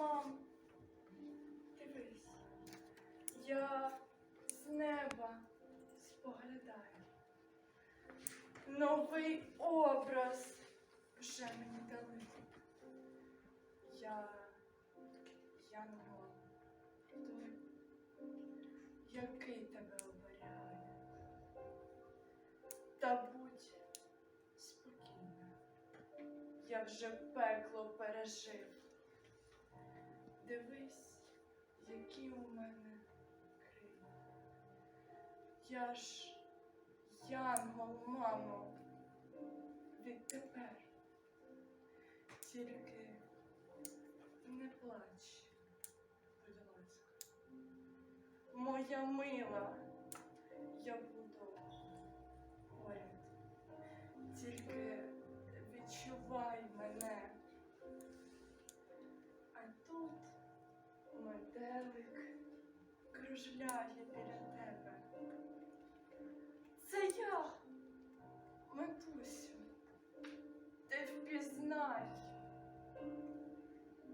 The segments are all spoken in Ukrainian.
Мам, дивись, я з неба споглядаю. Новий образ вже мені дали. Я янгол, той, який тебе оберігає. Та будь спокійна, я вже пекло пережив. Дивись, які у мене крила. Я ж янгол, мамо, відтепер. Тільки не плач, будь ласка. Моя мила, я буду метелик кружляє біля тебе. Це я, Матусю, ти впізнай.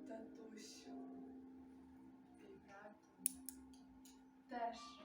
Татусю, брат теж